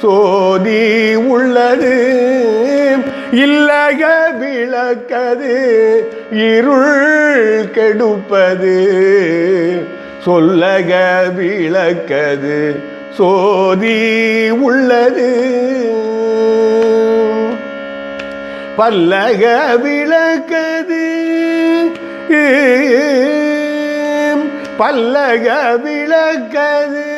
சோதி உள்ளது இல்லக விளக்கது இருள் கெடுப்பது சொல்லக விளக்கது சோதி உள்ளது. பல்லக விளக்கது பல்லக விளக்கது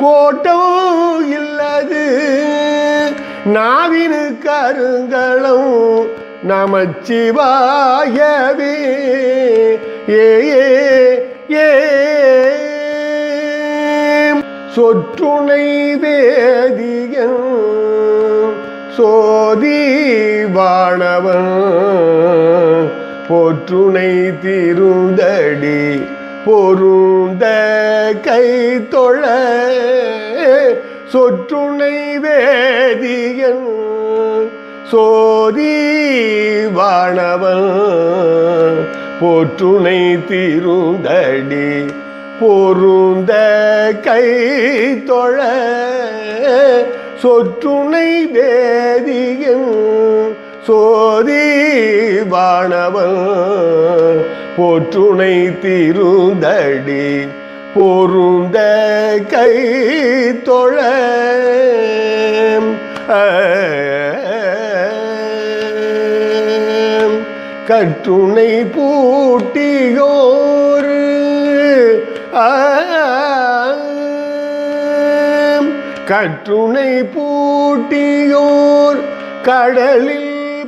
கோட்டோ இல்லது. நாவினு கருங்களும் நமச்சிவாயவே. ஏ ஏ ஏ. சொற்றுணை வேதியன் சோதி வாணவன் போற்றுணை திருந்தடி பொருந்த கை தொழ சொற்றுணை வேதியன் சோதி வாணவன் போற்றுணை திருந்தடி பொருந்த கை தொழ சொற்றுணை வேதியன் சோதி வாணவன் போற்றுணை தீருந்தடி பொருந்த கை தொழ. கற்றுணை பூட்டியோரு கற்றுணை பூட்டியோர் கடலில்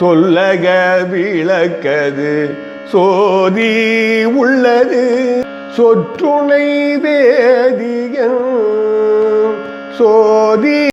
சொல்லக விளக்கது. சோதி உள்ளது. சொற்றுணை வேதியன். சோதி